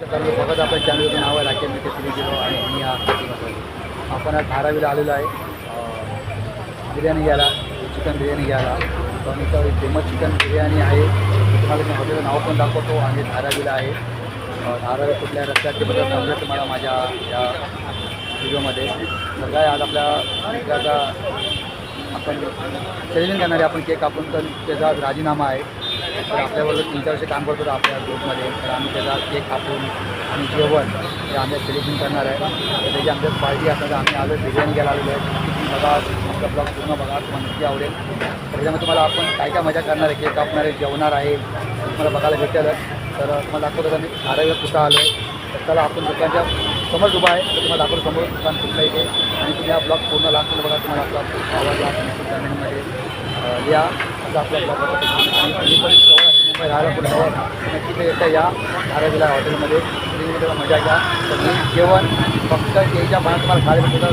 बघत आपण चॅनलचं नाव आहे राकेश मित्र श्री आणि मी हा आपण आज धारावीला आलेलो आहे. बिर्याणी घ्यायला चिकन बिर्याणी घ्यायला. पण इथं फेमस चिकन बिर्याणी आहे. तुम्हाला मी हॉटेलचं नाव पण दाखवतो आणि धारावीला आहे. धारावी कुठल्या रस्त्याचे बदल समजेल तुम्हाला माझ्या या व्हिडिओमध्ये. तर काय आज आपल्या मित्राचा आपण सेलिंग करणारे आपण केक आपण तर त्याचा आज राजीनामा आहे. तर आपल्याबरोबर तीन चार वर्ष काम करतो आपल्या ग्रुपमध्ये तर आम्ही त्याचा केक कापून आणि जेवण हे आम्ही सेलिब्रेशन करणार आहे तर त्याची आमच्या पार्टी असणार आम्ही आलो बिर्याणी घ्यायला आलेलो आहे बघा आमचा ब्लॉग पूर्ण बघा तुम्हाला नक्की आवडेल त्याच्यामध्ये तुम्हाला आपण काय काय मजा करणार आहे केक कापणार आहे जेवणार आहे तुम्हाला बघायला भेटेल तर तुम्हाला दाखवतो आम्ही मी कुठं आलो आहे तर आपण दुकानच्या समोर उभा आहे तर तुम्हाला दाखवतो समोर दुकान कुठलं इथे आणि तुम्ही हा ब्लॉग पूर्ण लागतो बघा तुम्हाला आपला आवडला कमेंटमध्ये या जवळ मुंबई राहायला जवळ. नक्की ते या धारावीला हॉटेलमध्ये. तुम्ही मजा घ्या. तर जेवण फक्त केळीच्या पाण्यात तुम्हाला खायला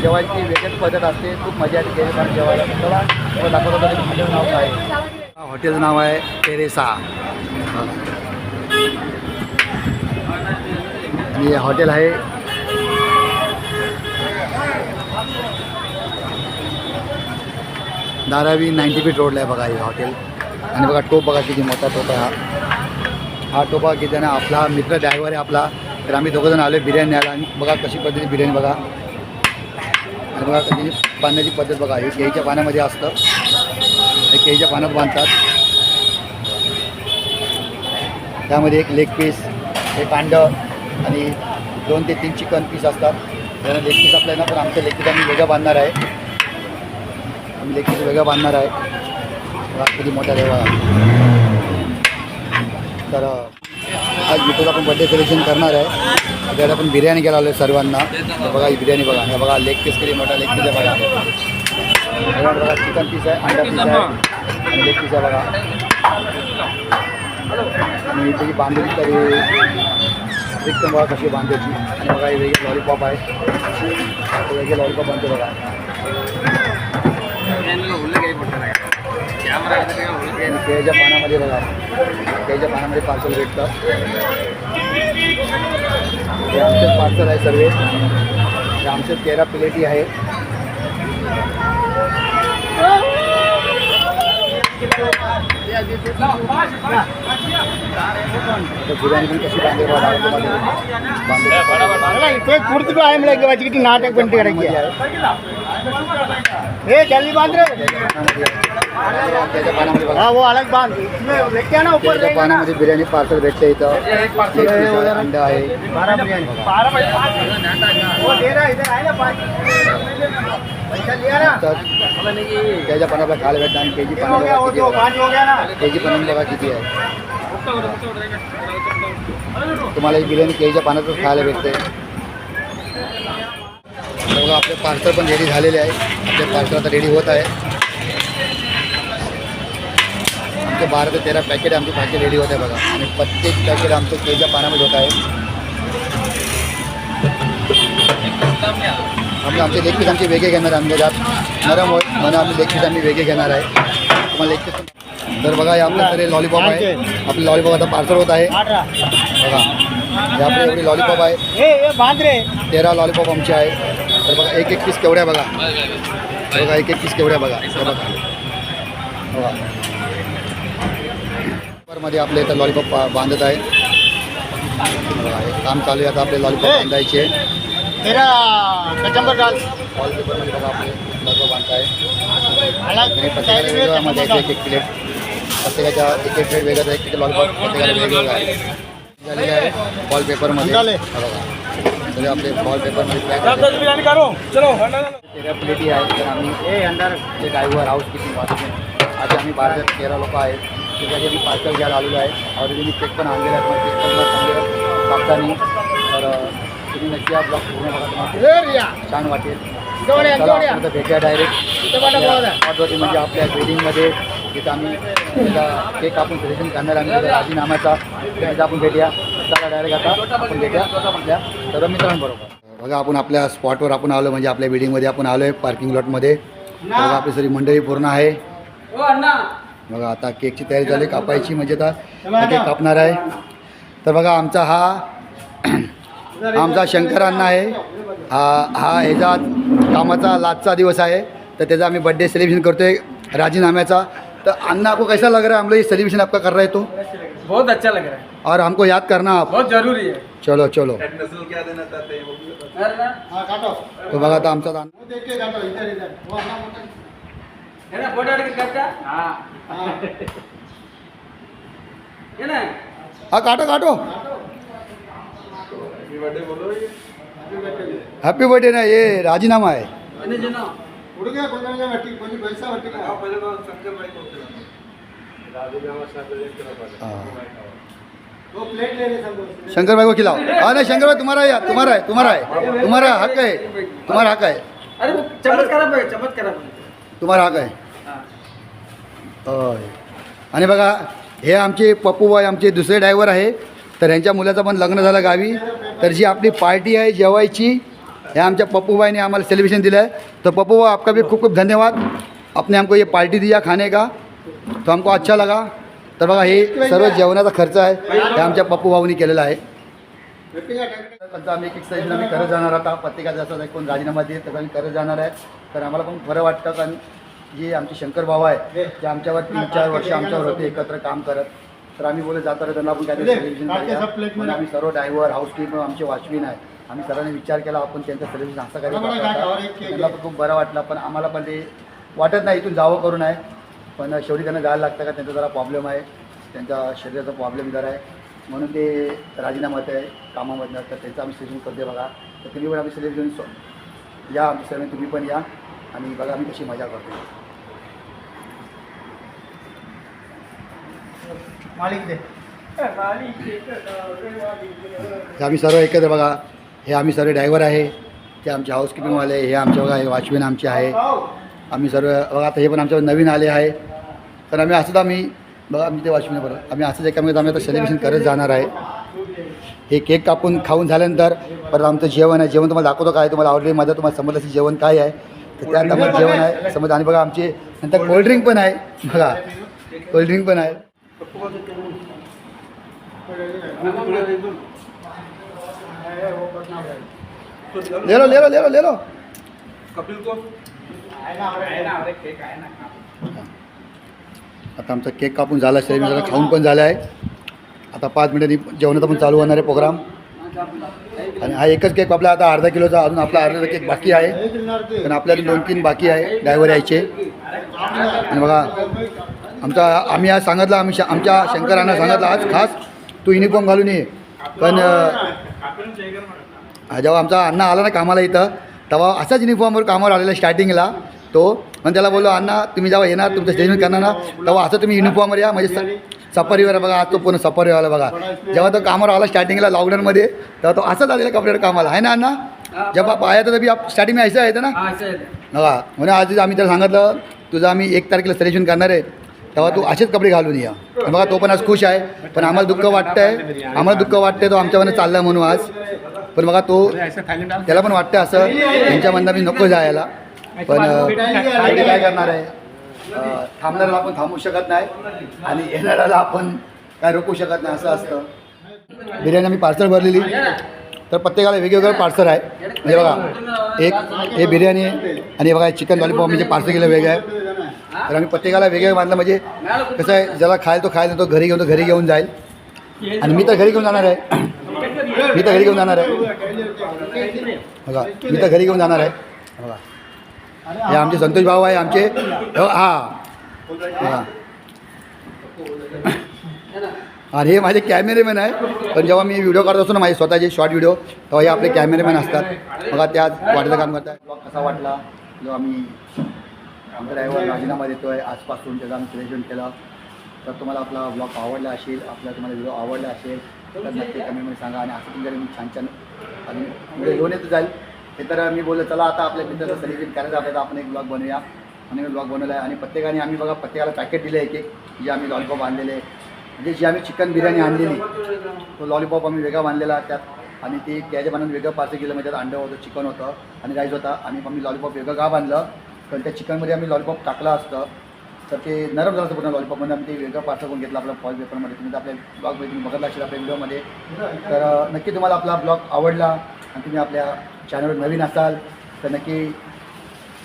जेवायची वेगळीच पद्धत असते. खूप मजा येते केळीच्या पाण्यात जेवायला. चला तुम्हाला हॉटेल नाव काय आहे. हॉटेलचं नाव आहे टेरेसा. आणि हे हॉटेल आहे धारावी नाईन्टी फीट रोडला आहे बघा हे हॉटेल आणि बघा टोप बघा किती मोठा टोप आहे हा. हा टोपा किती आहे ना आपला मित्र ड्रायव्हर आहे आपला. तर आम्ही दोघंजण आलो बिर्याणी न्यायला आणि बघा कशी पद्धती बिर्याणी बघा. आणि बघा कधी बांधण्याची पद्धत बघा. हे केळीच्या पाण्यामध्ये असतं. हे केळीच्या पाण्यात बांधतात. त्यामध्ये एक लेग पीस एक अंडं आणि दोन ते तीन चिकन पीस असतात. त्यानं लेग पीस आपल्याला पण आमचं लेग पीस आम्ही वेगळं बांधणार आहे. आम्ही लेग पीस वेगळं बांधणार आहे बघा किती मोठा देवा तर, आज मित्राचं आपण बड्डे सेलिब्रेशन करणार आहे त्यासाठी आपण बिर्याणी घ्यायला आलो सर्वांना। तर बघा ही बिर्याणी बघा। हे बघा लेग पीस किती मोठा लेग पीस आहे बघा। बघा चिकन पीस आहे अंडा पीस आहे आणि लेग पीस आहे बघा। आणि त्याची बांधलेली तरी एकदम बघा कशी बांधायची आणि बघा लॉलीपॉप आहे. वेगळे लॉलीपॉप बनते बघा. आणि केळीच्या पानामध्ये बघा केळीच्या पानामध्ये पार्सल भेटतं हे आमचेच पार्सल आहे सर्व हे आमचे तेरा प्लेटी आहे तर बिर्याणी पण कशी बांधली बघा बांधली पूर्ति को आए मिलेगी बच्ची की नाटक बनती मध्ये करेंगे आहे ए जल्दी बांध रहे त्याच्या पानामध्ये बघा हाँ वो अलग बांध. इसमें लेके आना ऊपर त्याच्या पानामध्ये बिर्याणी पार्सल भेटते इथं. अंडा आहे. बारह बिरयानी वो दे रहा है, इधर आए ना पाँच. पैसा लिया ना. तर त्याच्या पानाला खायला भेटतं आणि गया वो पाना दो पाँच हो गया ना. केजी पानं बघा किती आहे. तुम्हाला ही बिर्याणी केळीच्या पानातच खायला भेटते. बघा आपले पार्सल पण रेडी झालेले आहे आपले पार्सल आता रेडी होत आहे. आमचे बारा ते तेरा पॅकेट आमचे पॅकेट रेडी होत आहे बघा. आणि प्रत्येक पॅकेट आमचं केळीच्या पानामध्ये होत आहे. आम्ही आमचे लेग पीस आमचे वेगळे घेणार आमच्या त्यात नरम होय म्हणून आम्ही लेग पीस आम्ही वेगळे घेणार आहे. तुम्हाला लेग पीस तर बघा हे आपलं सगळे लॉलीपॉप आहे. आपले लॉलीपॉप आता पार्सल होत आहे. बघा. हे आपले एवढे लॉलीपॉप आहे. ये तेरा लॉलीपॉप आमचे आहे. तर बघा एक एक पीस केवढ्या बघा. बघा एक एक पीस केवढ्या बघा. हे बघा. बघा. मध्ये आपले इथं लॉलीपॉप बांधत आहे हे काम चालू आहे. आता आपले लॉलीपॉप बांधायचे. वॉलपेपरमध्ये बघा आपले लॉलीपॉप वेगळं मध्ये एक एक प्लेट प्रत्येकाच्या एक एक प्लेट वेगळं एक एक लॉलीपॉप प्रत्येकाला वेगवेगळं आहे. झालेलं आहे वॉलपेपरमध्ये बघा. सगळे आपले चलो. तेरा प्लेटी आहे तर आम्ही ए अंडर ते ड्रायव्हर हाऊस किपिंग वाचून आता आम्ही बारा ते तेरा लोक आहेत. त्याच्यासाठी पार्सल घ्यायला आलेलो आहे. ऑलरेडी मी केक पण आणलेला आहे. केक पण चांगले तर तुम्ही नक्की हा ब्लॉग पूर्ण बघा तुम्हाला. छान वाटेल. भेटूया डायरेक्ट. महत्वाची म्हणजे आपल्या वेडिंगमध्ये जिथं आम्ही त्याचा केक आपण सेलिब्रेशन करणार आम्ही त्याचा राजीनामाचा त्याचा आपण भेटूया. चला डायरेक्ट आता आपण भेटूया. आपल्या सर्व मित्रांबरोबर. बघा आपण आपल्या स्पॉटवर आपण आलो म्हणजे आपल्या बिल्डिंगमध्ये आपण आलो आहे पार्किंग लॉटमध्ये बघा आपली सगळी मंडळी पूर्ण आहे. बघा आता केकची तयारी झाली कापायची म्हणजे आता केक कापणार आहे. तर बघा आमचा हा आमचा शंकर अण्णा आहे. हा हा ह्याचा कामाचा लाचचा दिवस आहे. तर त्याचा आम्ही बर्थडे सेलिब्रेशन करतोय. राजीनाम्याचा. तर अण्णा आपको कैसा लग रहा है? हम लोग ये सेलिब्रेशन आपका कर रहे तो? बहुत अच्छा लग रहा है। और हमको याद करना आप। बहुत ज़रूरी है। चलो चलो। ना, तो बघा आता आमचा अण्णा- है। हाँ है। हा। काटो काटो। हॅपी बर्थडे ना ये राजीनामा आहे आणि जे ना शंकर भाई को खिलाओ हाँ नहीं शंकर भाई तुम्हारा है तुम्हारा है तुम्हारा है तुम्हारा हक है तुम्हारा हक है अरे चम्मच करा पाहिजे चम्मच करा पाहिजे तुम्हारा हक आहे हा. होय आणि बघा हे आमचे पप्पूबाई आमचे दुसरे ड्रायव्हर आहे. तर यांच्या मुलाचं पण लग्न झालं गावी. तर जी आपली पार्टी आहे जेवायची हे आमच्या पप्पूबाईने आम्हाला सेलिब्रेशन दिलं आहे तर पप्पूबा आपका भी खूप खूप धन्यवाद. आपने हमको ये पार्टी दिया खाने का. तो हमको अच्छा लगा. तर बघा हे सर्व जेवणाचा खर्च आहे. हे आमच्या पप्पू भाऊनी केलेला आहे. त्यांचा आम्ही एक एक सेशन आम्ही करत जाणार आता प्रत्येकाचा असं कोण राजीनामा देत तर आम्ही करत जाणार आहे. तर आम्हाला पण बरं वाटतं कारण जे आमचे शंकर भाऊ आहे ते आमच्यावर तीन चार वर्ष आमच्यावर होते एकत्र काम करत. तर आम्ही बोलत जातो त्यांना आपण काहीतरी आणि आम्ही सर्व ड्रायव्हर हाऊसकीपर आमचे वॉचमॅन आहे आम्ही सर्वांनी विचार केला आपण त्यांचं सेलिब्रेशन असं काही त्यांना पण खूप बरं वाटलं पण आम्हाला पण ते वाटत नाही इथून जावं करून आहे. पण शेवटी त्यांना जायला लागतं का त्यांचा जरा प्रॉब्लेम आहे. त्यांच्या शरीराचा प्रॉब्लेम जरा आहे. म्हणून ते राजीनामा आहे कामामधनं. तर त्याचं आम्ही सेलिब्रेशन करते बघा. तर तुम्ही पण आम्ही सेलिब्रेशन या आमच्या सर्व तुम्ही पण या. आणि बघा आम्ही कशी मजा करतो हे आम्ही सर्व एकत्र बघा. हे आम्ही सर्व ड्रायव्हर आहे. ते आमचे हाऊसकीपिंगवाले हे आमचे बघा हे वॉचमॅन आमचे आहे. आम्ही सर्व बघा आता हे पण आमच्या नवीन आले आहे. तर आम्ही असंच आम्ही बघा आम्ही ते वॉचमॅन बरोबर. आम्ही असंच एकामध्ये आम्ही आता सेलिब्रेशन करत जाणार आहे. हे केक कापून खाऊन झाल्यानंतर परत आमचं जेवण आहे. जेवण तुम्हाला दाखवतो काय तुम्हाला ऑलरेडी माझं तुम्हाला समजलं असेल जेवण काय आहे. तर त्यात आम्हाला जेवण आहे. समज आणि बघा आमचे नंतर कोल्ड्रिंक पण आहे. बघा कोल्ड्रिंक पण आहे. ले लो ले लो ले लो ले लो कपिल को? आहे ना अरे केक आहे ना आता आमचा केक कापून झाला सेलिब्रेशन जरा खाऊन पण झालं आहे. आता पाच मिनिटांनी जेवणाचा पण चालू होणार आहे प्रोग्राम. आणि हा एकच केक आपला आता अर्धा किलोचा अजून आपला अर्धा केक बाकी आहे. पण आपल्याला दोन तीन बाकी आहे ड्रायव्हर यायचे. आणि बघा आमचा आम्ही आज सांगितलं आम्ही श- आमच्या शंकरांना सांगितलं आज खास तू युनिफॉर्म घालून ये. पण जेव्हा आमचा अण्णा आला ना कामाला इथं तेव्हा असाच युनिफॉर्मवर कामावर आलेला स्टार्टिंगला तो पण त्याला बोललो अण्णा तुम्ही जेव्हा येणार तुमचं स्टेजमेंट करणार ना तेव्हा असं तुम्ही युनिफॉर्मवर या म्हणजे स- सफारीवर बघा आज तो पूर्ण सफारीवर आला बघा. जेव्हा तो कामावर आला स्टार्टिंगला लॉकडाऊनमध्ये तेव्हा तो असंच आलेला कपड्यावर कामाला. आहे ना अण्णा? जेव्हा पाया तर तभी आप स्टार्टिंग में ऐसा आहे ना? हा म्हणून आज आम्ही त्याला सांगितलं तुझं आम्ही एक तारखेला सेलिब्रेशन करणार आहे. तेव्हा तू असेच कपडे घालून या. बघा तो पण आज खुश आहे. पण आम्हाला दुःख वाटतंय. आम्हाला दुःख वाटतंय तो आमच्यामध्ये चालला म्हणून आज. पण बघा तो त्याला पण वाटतं असं. त्यांच्यामधनं मी नको जायला. पण काय करणार आहे? थांबणाऱ्याला आपण थांबू शकत नाही. आणि येणाऱ्याला आपण काय रोखू शकत नाही असं असतं. बिर्याणी आम्ही पार्सल भरलेली. तर प्रत्येकाला वेगवेगळं पार्सल आहे. म्हणजे बघा एक हे बिर्याणी आहे. आणि बघा चिकन लॉलीपॉप म्हणजे पार्सल केलं वेगळं आहे. तर आम्ही प्रत्येकाला वेगवेगळं बांधलं म्हणजे कसं आहे ज्याला खायला तो खायला तो घरी घेऊन तो घरी घेऊन जाईल. आणि मी तर घरी घेऊन जाणार आहे. मी तर घरी घेऊन जाणार आहे. बघा मी तर घरी घेऊन जाणार आहे. बघा. हे आमचे संतोष भाऊ आहे आमचे हो, हां हां. आणि हे माझे कॅमेरेमॅन आहे. पण जेव्हा मी व्हिडिओ करत असतो ना माझे स्वतःचे शॉर्ट व्हिडिओ तेव्हा हे आपले कॅमेरेमॅन असतात. बघा त्या वाटलं काम करतात कसा वाटला? जो आम्ही ड्रायव्हर राजीनामा देतो आहे आजपासून त्याचं आम्ही सिलेक्शन केलं. तर तुम्हाला आपला ब्लॉग आवडला असेल आपला तुम्हाला व्हिडिओ आवडला असेल तर नक्की कमेंटमध्ये सांगा आणि असं तुमच्या मी छान छान आणि व्हिडिओ घेऊन येत जाईल. हे तर मी बोललो चला आता आपल्या मित्राचं सेलिब्रेट करायचं आपल्याला आपण एक ब्लॉग बनवूया. आणि मी ब्लॉग बनवला आहे आणि प्रत्येकाने आम्ही बघा प्रत्येकाला पॅकेट दिलं आहे एक. जे आम्ही लॉलीपॉप आणलेले. म्हणजे जी आम्ही चिकन बिर्याणी आणलेली तो लॉलीपॉप आम्ही वेगळा बांधलेला त्यात. आणि ती त्याच्या बनवून वेगळं पार्सल केलं. म्हणजे त्यात अंडं होतं चिकन होतं आणि राईस होता. आणि आम्ही लॉलीपॉप वेगळं का बांधलं? कारण त्या चिकनमध्ये आम्ही लॉलीपॉप टाकला असतं तर ते नरम झालं होतं पूर्ण लॉलीपॉपमध्ये आम्ही ते वेगळं पार्सल करून घेतलं आपल्या फॉल पेपरमध्ये तुम्ही आपल्या ब्लॉगमध्ये तुम्ही बघत असेल आपल्या व्हिडिओमध्ये तर नक्की तुम्हाला आपला ब्लॉग आवडला आणि तुम्ही आपल्या चॅनलवर नवीन असाल तर नक्की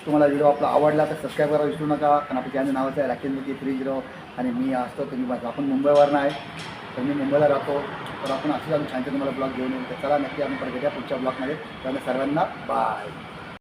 तुम्हाला व्हिडिओ आपला आवडला तर सबस्क्राईब करायला विसरू नका. कारण आपल्या चॅनल नावाचं आहे राकेश थ्री झिरो आणि मी असतो. तुम्ही बघा आपण मुंबईवरनं आहे. तर मी मुंबईला राहतो. तर आपण असं आम्ही छानचे तुम्हाला ब्लॉग घेऊन येऊ. तर चला नक्की आपण परत भेटूया पुढच्या ब्लॉगमध्ये त्यामुळे सर्वांना बाय